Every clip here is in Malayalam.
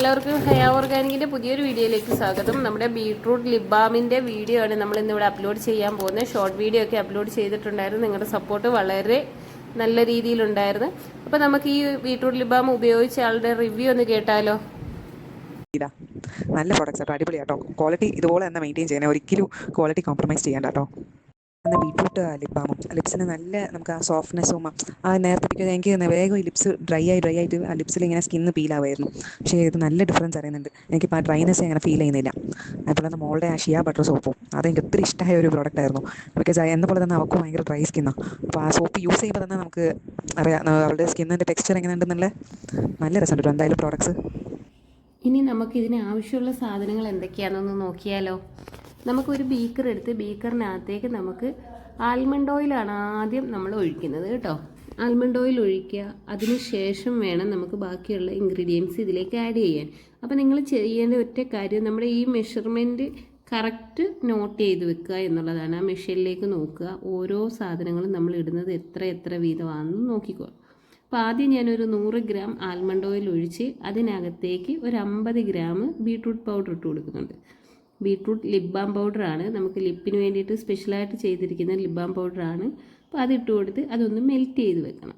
എല്ലാവർക്കും ഹെയ ഓർഗാനിക്കിന്റെ പുതിയൊരു വീഡിയോയിലേക്ക് സ്വാഗതം. നമ്മുടെ ബീട്രൂട്ട് ലിബാമിന്റെ വീഡിയോ ആണ് നമ്മൾ ഇന്നിവിടെ അപ്ലോഡ് ചെയ്യാൻ പോകുന്നത്. ഷോർട്ട് വീഡിയോ ഒക്കെ അപ്ലോഡ് ചെയ്തിട്ടുണ്ടായിരുന്നു. നിങ്ങളുടെ സപ്പോർട്ട് വളരെ നല്ല രീതിയിലുണ്ടായിരുന്നു. അപ്പോൾ നമുക്ക് ഈ ബീട്രൂട്ട് ലിബാം ഉപയോഗിച്ച ആളുടെ റിവ്യൂ ഒന്ന് കേട്ടാലോ? നല്ല പ്രോഡക്റ്റ് കേട്ടോ അടിപൊളിയാട്ടോ. ക്വാളിറ്റി ഇതുപോലെ തന്നെ മെയിന്റെയിൻ ചെയ്യണേ ഒരിക്കലും ക്വാളിറ്റി കോംപ്രമൈസ് ചെയ്യേണ്ട കേട്ടോ എന്നാൽ ബീട്രൂട്ട് ലിപ് ബാമും ലിപ്സിന് നല്ല നമുക്ക് ആ സോഫ്റ്റ്നെസ്സും ആ നേരത്തെ എനിക്ക് വേഗം ലിപ്സ് ഡ്രൈ ആയി ഡ്രൈ ആയിട്ട് ആ ലിപ്സിൽ ഇങ്ങനെ സ്കിന്ന് പീലാവായിരുന്നു. പക്ഷേ ഇത് നല്ല ഡിഫറൻസ് അറിയുന്നുണ്ട്. എനിക്കിപ്പോൾ ആ ഡ്രൈനെസ് അങ്ങനെ ഫീൽ ചെയ്യുന്നില്ല. അതുപോലെ തന്നെ മോളുടെ ആ ഷിയ ബട്ടർ സോപ്പും അതെനിക്ക് ഒത്തിരി ഇഷ്ടമായ ഒരു പ്രോഡക്റ്റ് ആയിരുന്നു. ബിക്കോസ് എന്ന പോലെ തന്നെ അവൾക്ക് ഭയങ്കര ഡ്രൈ സ്കിന്നാണ് അപ്പോൾ ആ സോപ്പ് യൂസ് ചെയ്യുമ്പോൾ തന്നെ നമുക്ക് അറിയാം അവളുടെ സ്കിന്നിന്റെ ടെക്സ്ചർ എങ്ങനെ ഉണ്ടെന്നുള്ള നല്ല രസമുണ്ട് എന്തായാലും പ്രോഡക്ട്സ് ഇനി നമുക്ക് ഇതിന് ആവശ്യമുള്ള സാധനങ്ങൾ എന്തൊക്കെയാണെന്നൊന്ന് നോക്കിയാലോ? നമുക്കൊരു ബീക്കർ എടുത്ത് ബീക്കറിനകത്തേക്ക് നമുക്ക് ആൽമണ്ട് ഓയിലാണ് ആദ്യം നമ്മൾ ഒഴിക്കുന്നത് കേട്ടോ. ആൽമണ്ട് ഓയിൽ ഒഴിക്കുക അതിന് ശേഷം വേണം നമുക്ക് ബാക്കിയുള്ള ഇൻഗ്രീഡിയൻസ് ഇതിലേക്ക് ആഡ് ചെയ്യാൻ. അപ്പോൾ നിങ്ങൾ ചെയ്യേണ്ട ഒറ്റ കാര്യം നമ്മുടെ ഈ മെഷർമെന്റ് കറക്റ്റ് നോട്ട് ചെയ്ത് വെക്കുക എന്നുള്ളതാണ്. ആ മെഷീനിലേക്ക് നോക്കുക ഓരോ സാധനങ്ങളും നമ്മൾ ഇടുന്നത് എത്ര എത്ര വീതമാണെന്ന് നോക്കിക്കോ. അപ്പോൾ ആദ്യം ഞാനൊരു നൂറ് ഗ്രാം ആൽമണ്ട് ഓയിൽ ഒഴിച്ച് അതിനകത്തേക്ക് ഒരു അമ്പത് ഗ്രാം ബീട്രൂട്ട് പൗഡർ ഇട്ട് കൊടുക്കുന്നുണ്ട്. ബീട്രൂട്ട് ലിപ് ബാം പൗഡറാണ് നമുക്ക് ലിപ്പിന് വേണ്ടിയിട്ട് സ്പെഷ്യലായിട്ട് ചെയ്തിരിക്കുന്ന ലിപ് ബാം പൗഡറാണ് അപ്പോൾ അത് ഇട്ട് കൊടുത്ത് അതൊന്ന് മെൽറ്റ് ചെയ്ത് വെക്കണം.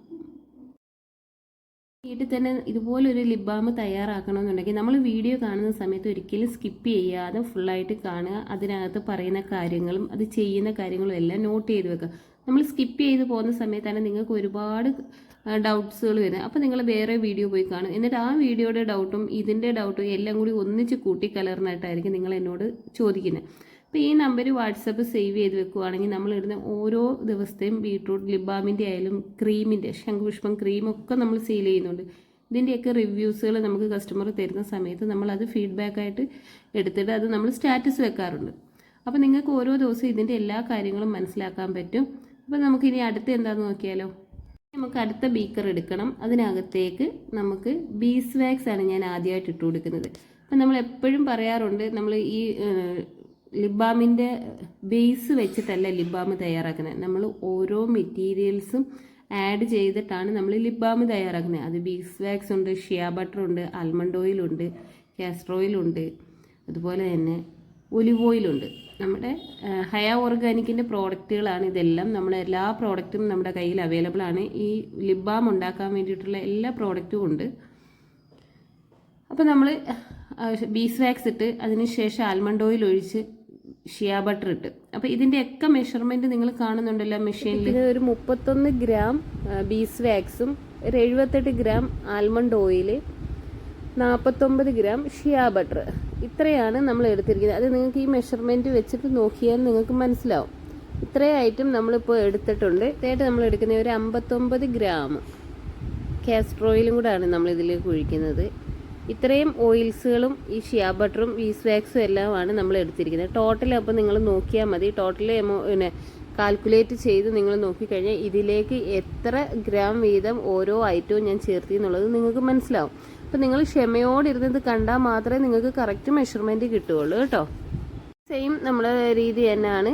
വീട്ടിൽ തന്നെ ഇതുപോലൊരു ലിപ് ബാം തയ്യാറാക്കണമെന്നുണ്ടെങ്കിൽ നമ്മൾ വീഡിയോ കാണുന്ന സമയത്ത് ഒരിക്കലും സ്കിപ്പ് ചെയ്യാതെ ഫുള്ളായിട്ട് കാണുക അതിനകത്ത് പറയുന്ന കാര്യങ്ങളും അത് ചെയ്യുന്ന കാര്യങ്ങളും എല്ലാം നോട്ട് ചെയ്ത് വെക്കുക. നമ്മൾ സ്കിപ്പ് ചെയ്ത് പോകുന്ന സമയത്താണ് നിങ്ങൾക്ക് ഒരുപാട് ഡൗട്ട്സുകൾ വരുന്നത്. അപ്പോൾ നിങ്ങൾ വേറെ വീഡിയോ പോയി കാണും. എന്നിട്ട് ആ വീഡിയോയുടെ ഡൗട്ടും ഇതിന്റെ ഡൗട്ടും എല്ലാം കൂടി ഒന്നിച്ച് കൂട്ടിക്കലർന്നിട്ടായിരിക്കും നിങ്ങൾ എന്നോട് ചോദിക്കുന്നത്. അപ്പോൾ ഈ നമ്പർ വാട്സപ്പ് സേവ് ചെയ്ത് വെക്കുവാണെങ്കിൽ നമ്മൾ ഇടുന്ന ഓരോ ദിവസത്തെയും ബീട്രൂട്ട് ലിബാമിന്റെ ആയാലും ക്രീമിന്റെ ശംഖുപുഷ്പം ക്രീമൊക്കെ നമ്മൾ സെയിൽ ചെയ്യുന്നുണ്ട്. ഇതിന്റെയൊക്കെ റിവ്യൂസുകൾ നമുക്ക് കസ്റ്റമർ തരുന്ന സമയത്ത് നമ്മൾ അത് ഫീഡ്ബാക്കായിട്ട് എടുത്തിട്ട് അത് നമ്മൾ സ്റ്റാറ്റസ് വെക്കാറുണ്ട്. അപ്പോൾ നിങ്ങൾക്ക് ഓരോ ദിവസവും ഇതിന്റെ എല്ലാ കാര്യങ്ങളും മനസ്സിലാക്കാൻ പറ്റും. അപ്പോൾ നമുക്കിനി അടുത്ത് എന്താണെന്ന് നോക്കിയാലോ? നമുക്ക് അടുത്ത ബീക്കർ എടുക്കണം. അതിനകത്തേക്ക് നമുക്ക് ബീസ് വാക്സ് ആണ് ഞാൻ ആദ്യമായിട്ട് ഇട്ട് കൊടുക്കുന്നത്. അപ്പം നമ്മൾ എപ്പോഴും പറയാറുണ്ട് നമ്മൾ ഈ ലിബാമിന്റെ ബേസ് വെച്ചിട്ടല്ല ലിബാം തയ്യാറാക്കുന്നത്. നമ്മൾ ഓരോ മെറ്റീരിയൽസും ആഡ് ചെയ്തിട്ടാണ് നമ്മൾ ലിബാം തയ്യാറാക്കുന്നത്. അത് ബീസ് വാക്സ് ഉണ്ട് ഷിയാ ബട്ടർ ഉണ്ട് ആൽമണ്ട് ഓയിലുണ്ട് കാസ്ട്രോയിൽ ഉണ്ട്. അതുപോലെ തന്നെ ഒലിവ് ഓയിലുണ്ട് നമ്മുടെ ഹയ ഓർഗാനിക്കിന്റെ പ്രോഡക്റ്റുകളാണ് ഇതെല്ലാം. നമ്മുടെ എല്ലാ പ്രോഡക്റ്റും നമ്മുടെ കയ്യിൽ അവൈലബിൾ ആണ്. ഈ ലിപ് ബാം ഉണ്ടാക്കാൻ വേണ്ടിയിട്ടുള്ള എല്ലാ പ്രോഡക്റ്റും ഉണ്ട്. അപ്പോൾ നമ്മൾ ബീസ് വാക്സ് ഇട്ട് അതിനുശേഷം ആൽമണ്ട് ഓയിൽ ഒഴിച്ച് ഷിയാ ബട്ടർ ഇട്ട്. അപ്പോൾ ഇതിന്റെയൊക്കെ മെഷർമെന്റ് നിങ്ങൾ കാണുന്നുണ്ടല്ലോ മെഷീനിൽ. ഒരു മുപ്പത്തൊന്ന് ഗ്രാം ബീസ് വാക്സും ഒരു എഴുപത്തെട്ട് ഗ്രാം ആൽമണ്ട് ഓയിൽ നാൽപ്പത്തൊമ്പത് ഗ്രാം ഷിയാ ബട്ടർ. ഇത്രയാണ് നമ്മൾ എടുത്തിരിക്കുന്നത്. അത് നിങ്ങൾക്ക് ഈ മെഷർമെന്റ് വെച്ചിട്ട് നോക്കിയാൽ നിങ്ങൾക്ക് മനസ്സിലാവും. ഇത്രയും ഐറ്റം നമ്മളിപ്പോൾ എടുത്തിട്ടുണ്ട്. ഇതായിട്ട് നമ്മൾ എടുക്കുന്ന ഒരു അമ്പത്തൊമ്പത് ഗ്രാം കാസ്റ്റർ ഓയിലും നമ്മൾ ഇതിലേക്ക് ഒഴിക്കുന്നത്. ഇത്രയും ഓയിൽസുകളും ഈ ഷിയാ ബട്ടറും വീസ് വാക്സും എല്ലാമാണ് നമ്മൾ എടുത്തിരിക്കുന്നത്. ടോട്ടൽ അപ്പോൾ നിങ്ങൾ നോക്കിയാൽ മതി. ടോട്ടൽ എമോ പിന്നെ കാൽക്കുലേറ്റ് ചെയ്ത് നിങ്ങൾ നോക്കിക്കഴിഞ്ഞാൽ ഇതിലേക്ക് എത്ര ഗ്രാം വീതം ഓരോ ഐറ്റവും ഞാൻ ചേർത്തി എന്നുള്ളത് നിങ്ങൾക്ക് മനസ്സിലാവും. അപ്പോൾ നിങ്ങൾ ക്ഷമയോടിരുന്ന് കണ്ടാൽ മാത്രമേ നിങ്ങൾക്ക് കറക്റ്റ് മെഷർമെന്റ് കിട്ടുകയുള്ളൂ കേട്ടോ. സെയിം നമ്മളെ രീതി തന്നെയാണ്.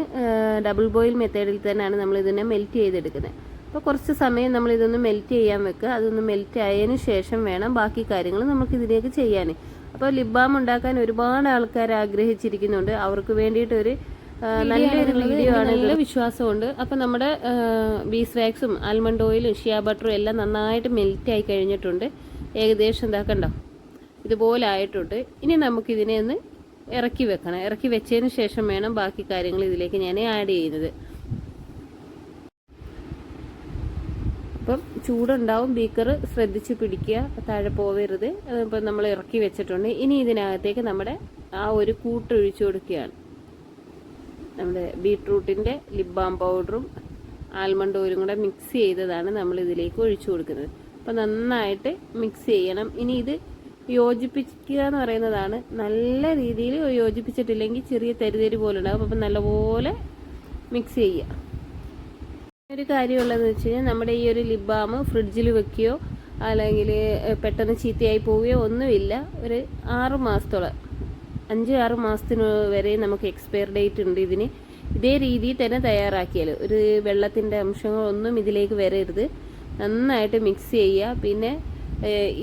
ഡബിൾ ബോയിൽ മെത്തേഡിൽ തന്നെയാണ് നമ്മൾ ഇതിനെ മെൽറ്റ് ചെയ്തെടുക്കുന്നത്. അപ്പോൾ കുറച്ച് സമയം നമ്മൾ ഇതൊന്ന് മെൽറ്റ് ചെയ്യാൻ വെക്കുക. അതൊന്ന് മെൽറ്റ് ആയതിനു ശേഷം വേണം ബാക്കി കാര്യങ്ങൾ നമുക്ക് ഇതിലേക്ക് ചെയ്യാൻ. അപ്പോൾ ലിപ് ബാം ഉണ്ടാക്കാൻ ഒരുപാട് ആൾക്കാർ ആഗ്രഹിച്ചിരിക്കുന്നുണ്ട്. അവർക്ക് വേണ്ടിയിട്ടൊരു നല്ലൊരു വീഡിയോ ആണ് നല്ല വിശ്വാസമുണ്ട്. അപ്പം നമ്മുടെ ബീസ് വാക്സും ആൽമണ്ട് ഓയിലും ഷിയ ബട്ടറും എല്ലാം നന്നായിട്ട് മെൽറ്റ് ആയി കഴിഞ്ഞിട്ടുണ്ട്. ഏകദേശം എന്താക്കണ്ടോ ഇതുപോലെ ആയിട്ടുണ്ട്. ഇനി നമുക്കിതിനെ ഒന്ന് ഇറക്കി വെക്കണം. ഇറക്കി വെച്ചതിന് ശേഷം വേണം ബാക്കി കാര്യങ്ങൾ ഇതിലേക്ക് ഞാൻ ആഡ് ചെയ്യുന്നത്. അപ്പം ചൂടുണ്ടാവും ബീക്കർ ശ്രദ്ധിച്ച് പിടിക്കുക താഴെ പോവരുത്. അതിപ്പോൾ നമ്മൾ ഇറക്കി വെച്ചിട്ടുണ്ട്. ഇനി ഇതിനകത്തേക്ക് നമ്മുടെ ആ ഒരു കൂട്ടൊഴിച്ചു കൊടുക്കുകയാണ്. നമ്മുടെ ബീട്രൂട്ടിന്റെ ലിബാം പൗഡറും ആൽമണ്ട് ഓയിലും കൂടെ മിക്സ് ചെയ്തതാണ് നമ്മൾ ഇതിലേക്ക് ഒഴിച്ചു കൊടുക്കുന്നത്. അപ്പോൾ നന്നായിട്ട് മിക്സ് ചെയ്യണം. ഇനി ഇത് യോജിപ്പിക്കുക എന്ന് പറയുന്നതാണ്. നല്ല രീതിയിൽ യോജിപ്പിച്ചിട്ടില്ലെങ്കിൽ ചെറിയ തരിതരി പോലെ ഉണ്ടാകും അപ്പം നല്ലപോലെ മിക്സ് ചെയ്യുക. ഒരു കാര്യമുള്ളതെന്ന് വെച്ച് കഴിഞ്ഞാൽ നമ്മുടെ ഈ ഒരു ലിബാമ് ഫ്രിഡ്ജിൽ വെക്കുകയോ അല്ലെങ്കിൽ പെട്ടെന്ന് ചീത്തയായി പോവുകയോ ഒന്നുമില്ല. ഒരു ആറ് മാസത്തോളം അഞ്ച് ആറ് മാസത്തിന് വരെ നമുക്ക് എക്സ്പയർ ഡേറ്റ് ഉണ്ട് ഇതിന്. ഇതേ രീതിയിൽ തന്നെ തയ്യാറാക്കിയാൽ ഒരു വെള്ളത്തിന്റെ അംശങ്ങളൊന്നും ഇതിലേക്ക് വരരുത്. നന്നായിട്ട് മിക്സ് ചെയ്യുക. പിന്നെ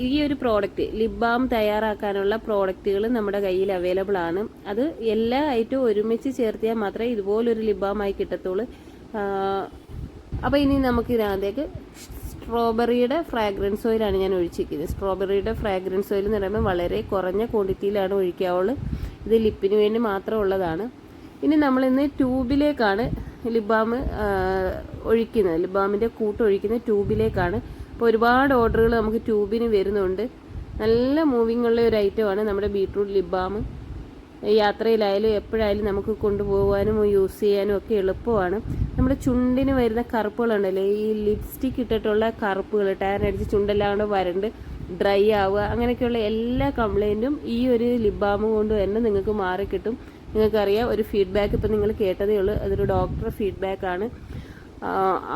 ഈ ഒരു പ്രോഡക്റ്റ് ലിപ് ബാം തയ്യാറാക്കാനുള്ള പ്രോഡക്റ്റുകൾ നമ്മുടെ കയ്യിൽ അവൈലബിൾ ആണ്. അത് എല്ലാ ഐറ്റവും ഒരുമിച്ച് ചേർത്തിയാൽ മാത്രമേ ഇതുപോലൊരു ലിപ് ബാം ആയി കിട്ടത്തുള്ളൂ. അപ്പോൾ ഇനി നമുക്ക് ഇതിനകത്തേക്ക് സ്ട്രോബെറിയുടെ ഫ്രാഗ്രൻസ് ഓയിലാണ് ഞാൻ ഒഴിച്ചിരിക്കുന്നത്. സ്ട്രോബെറിയുടെ ഫ്രാഗ്രൻസ് ഓയിൽ എന്ന് പറയുമ്പോൾ വളരെ കുറഞ്ഞ ക്വാണ്ടിറ്റിയിലാണ് ഒഴിക്കാവുള്ളൂ. ഇത് ലിപ്പിന് വേണ്ടി മാത്രം ഉള്ളതാണ് ഇനി നമ്മളിന്ന് ട്യൂബിലേക്കാണ് ലിപ് ബാം ഒഴിക്കുന്നത്. ലിപ് ബാമിന്റെ കൂട്ട് ഒഴിക്കുന്ന ട്യൂബിലേക്കാണ്. അപ്പോൾ ഒരുപാട് ഓർഡറുകൾ നമുക്ക് ട്യൂബിന് വരുന്നുണ്ട്. നല്ല മൂവിങ് ഉള്ള ഒരു ഐറ്റമാണ് നമ്മുടെ ബീട്രൂട്ട് ലിപ് ബാം യാത്രയിലായാലും എപ്പോഴായാലും നമുക്ക് കൊണ്ടുപോകാനും യൂസ് ചെയ്യാനും ഒക്കെ എളുപ്പമാണ്. നമ്മുടെ ചുണ്ടിന് വരുന്ന കറുപ്പുകളുണ്ടല്ലോ? ഈ ലിപ്സ്റ്റിക് ഇട്ടിട്ടുള്ള കറുപ്പുകൾ ടാൻ അടിച്ച് ചുണ്ടെല്ലാം വരണ്ട് ഡ്രൈ ആവുക അങ്ങനെയൊക്കെയുള്ള എല്ലാ കംപ്ലൈന്റും ഈ ഒരു ലിബാമ് കൊണ്ട് തന്നെ നിങ്ങൾക്ക് മാറിക്കിട്ടും. നിങ്ങൾക്കറിയാം ഒരു ഫീഡ്ബാക്ക് ഇപ്പം നിങ്ങൾ കേട്ടതേ ഉള്ളൂ. അതൊരു ഡോക്ടറെ ഫീഡ്ബാക്കാണ്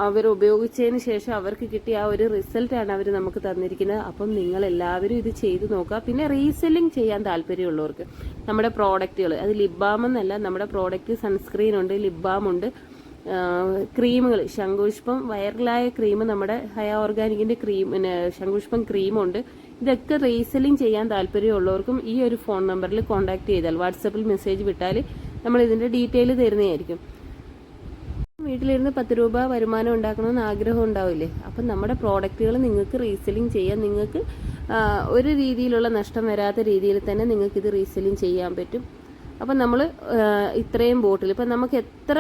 അവർ ഉപയോഗിച്ചതിന് ശേഷം അവർക്ക് കിട്ടിയ ആ ഒരു റിസൾട്ടാണ് അവർ നമുക്ക് തന്നിരിക്കുന്നത്. അപ്പം നിങ്ങൾ എല്ലാവരും ഇത് ചെയ്തു നോക്കുക. പിന്നെ റീസെല്ലിംഗ് ചെയ്യാൻ താല്പര്യമുള്ളവർക്ക് നമ്മുടെ പ്രോഡക്റ്റുകൾ അത് ലിബാം എന്നല്ല നമ്മുടെ പ്രോഡക്റ്റ് സൺസ്ക്രീൻ ഉണ്ട് ലിബാം ഉണ്ട്. ക്രീമുകൾ ശംഖുഷ്പം വൈറലായ ക്രീം നമ്മുടെ ഹയ ഓർഗാനിക്കിന്റെ ക്രീം പിന്നെ ശംഖുഷ്പം ക്രീമുണ്ട് ഇതൊക്കെ റീസെല്ലിംഗ് ചെയ്യാൻ താല്പര്യമുള്ളവർക്കും ഈ ഒരു ഫോൺ നമ്പറിൽ കോൺടാക്ട് ചെയ്താൽ വാട്സപ്പിൽ മെസ്സേജ് വിട്ടാൽ നമ്മൾ ഇതിന്റെ ഡീറ്റെയിൽ തരുന്നതായിരിക്കും. വീട്ടിലിരുന്ന് പത്ത് രൂപ വരുമാനം ഉണ്ടാക്കണമെന്ന് ആഗ്രഹം ഉണ്ടാവില്ലേ? അപ്പം നമ്മുടെ പ്രോഡക്റ്റുകൾ നിങ്ങൾക്ക് റീസെല്ലിംഗ് ചെയ്യാൻ നിങ്ങൾക്ക് ഒരു രീതിയിലുള്ള നഷ്ടം വരാത്ത രീതിയിൽ തന്നെ നിങ്ങൾക്ക് ഇത് റീസെല്ലിംഗ് ചെയ്യാൻ പറ്റും. അപ്പം നമ്മൾ ഇത്രയും ബോട്ടിൽ ഇപ്പം നമുക്ക് എത്ര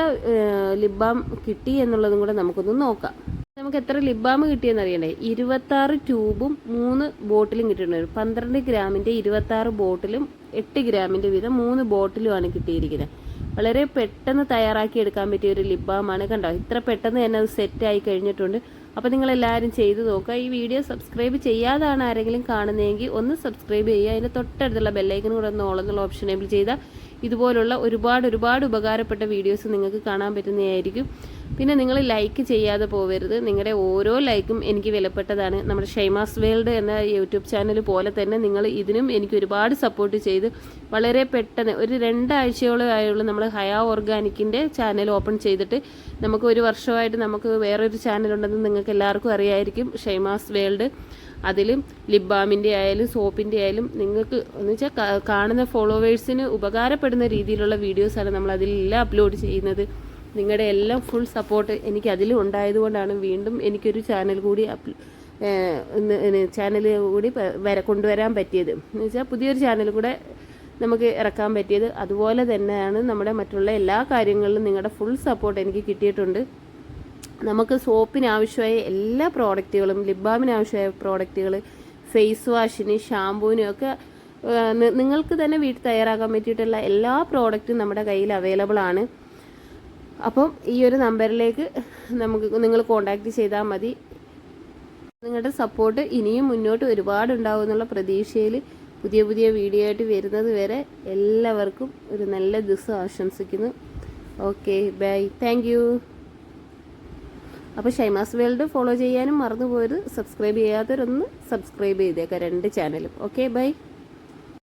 ലിബാം കിട്ടി എന്നുള്ളതും കൂടെ നമുക്കൊന്ന് നോക്കാം. നമുക്ക് എത്ര ബാം കിട്ടിയെന്ന് അറിയണ്ടേ? ഇരുപത്താറ് ട്യൂബും മൂന്ന് ബോട്ടിലും കിട്ടിയിട്ടുണ്ട്. പന്ത്രണ്ട് ഗ്രാമിന്റെ ഇരുപത്താറ് ബോട്ടിലും എട്ട് ഗ്രാമിന്റെ വീതം മൂന്ന് ബോട്ടിലുമാണ് കിട്ടിയിരിക്കുന്നത്. വളരെ പെട്ടെന്ന് തയ്യാറാക്കി എടുക്കാൻ പറ്റിയ ഒരു ലിപ് ബാമാണ് കണ്ടോ? ഇത്ര പെട്ടെന്ന് തന്നെ അത് സെറ്റ് ആയി കഴിഞ്ഞിട്ടുണ്ട്. അപ്പോൾ നിങ്ങൾ എല്ലാവരും ചെയ്തു നോക്കുക. ഈ വീഡിയോ സബ്സ്ക്രൈബ് ചെയ്യാതാണ് ആരെങ്കിലും കാണുന്നതെങ്കിൽ ഒന്ന് സബ്സ്ക്രൈബ് ചെയ്യുക. അതിന്റെ തൊട്ടടുത്തുള്ള ബെല്ലൈക്കൻ കൂടെ ഒന്ന് ഓളെന്നുള്ള ഓപ്ഷൻ എനേബിൾ ചെയ്താൽ ഇതുപോലുള്ള ഒരുപാട് ഒരുപാട് ഉപകാരപ്പെട്ട വീഡിയോസ് നിങ്ങൾക്ക് കാണാൻ പറ്റുന്നതായിരിക്കും. പിന്നെ നിങ്ങൾ ലൈക്ക് ചെയ്യാതെ പോവരുത്. നിങ്ങളുടെ ഓരോ ലൈക്കും എനിക്ക് വിലപ്പെട്ടതാണ്. നമ്മുടെ ഷൈമാസ് വേൾഡ് എന്ന യൂട്യൂബ് ചാനൽ പോലെ തന്നെ നിങ്ങൾ ഇതിനും എനിക്ക് ഒരുപാട് സപ്പോർട്ട് ചെയ്ത് വളരെ പെട്ടെന്ന് ഒരു രണ്ടാഴ്ചയോളം ആയുള്ള നമ്മൾ ഹയാ ഓർഗാനിക്കിന്റെ ചാനൽ ഓപ്പൺ ചെയ്തിട്ട്. നമുക്ക് ഒരു വർഷമായിട്ട് നമുക്ക് വേറൊരു ചാനലുണ്ടെന്ന് നിങ്ങൾക്ക് എല്ലാവർക്കും അറിയായിരിക്കും. ഷൈമാസ് വേൾഡ്. അതിലും ലിബാമിന്റെ ബാമിന്റെ ആയാലും സോപ്പിന്റെ ആയാലും നിങ്ങൾക്ക് എന്ന് വെച്ചാൽ കാണുന്ന ഫോളോവേഴ്സിന് ഉപകാരപ്പെടുന്ന രീതിയിലുള്ള വീഡിയോസാണ് നമ്മൾ അതിലെല്ലാം അപ്ലോഡ് ചെയ്യുന്നത്. നിങ്ങളുടെ എല്ലാം ഫുൾ സപ്പോർട്ട് എനിക്ക് അതിലും ഉണ്ടായതുകൊണ്ടാണ് വീണ്ടും എനിക്കൊരു ചാനൽ കൂടി അപ് ചാനൽ കൂടി വരെ വര കൊണ്ടുവരാൻ പറ്റിയത്. എന്ന് വെച്ചാൽ പുതിയൊരു ചാനൽ കൂടെ നമുക്ക് ഇറക്കാൻ പറ്റിയത്. അതുപോലെ തന്നെയാണ് നമ്മുടെ മറ്റുള്ള എല്ലാ കാര്യങ്ങളിലും നിങ്ങളുടെ ഫുൾ സപ്പോർട്ട് എനിക്ക് കിട്ടിയിട്ടുണ്ട്. നമുക്ക് സോപ്പിന് ആവശ്യമായ എല്ലാ പ്രോഡക്റ്റുകളും ലിപ് ആവശ്യമായ പ്രോഡക്റ്റുകൾ ഫേസ് വാഷിന് ഷാമ്പൂവിനും ഒക്കെ നിങ്ങൾക്ക് തന്നെ വീട്ടിൽ തയ്യാറാക്കാൻ പറ്റിയിട്ടുള്ള എല്ലാ പ്രോഡക്റ്റും നമ്മുടെ കയ്യിൽ അവൈലബിൾ ആണ്. അപ്പം ഈ ഒരു നമ്പറിലേക്ക് നമുക്ക് നിങ്ങൾ കോണ്ടാക്ട് ചെയ്താൽ മതി. നിങ്ങളുടെ സപ്പോർട്ട് ഇനിയും മുന്നോട്ട് ഒരുപാട് ഉണ്ടാവും എന്നുള്ള പ്രതീക്ഷയിൽ പുതിയ പുതിയ വീഡിയോ ആയിട്ട് വരുന്നത് വരെ എല്ലാവർക്കും ഒരു നല്ല ദിവസം ആശംസിക്കുന്നു. ഓക്കെ ബൈ താങ്ക് അപ്പോൾ ഷൈമാസ് വേൾഡ് ഫോളോ ചെയ്യാനും മറന്നു പോയത് സബ്സ്ക്രൈബ് ചെയ്യാത്തവരൊന്ന് സബ്സ്ക്രൈബ് ചെയ്തേക്കാം രണ്ട് ചാനലും ഓക്കെ ബൈ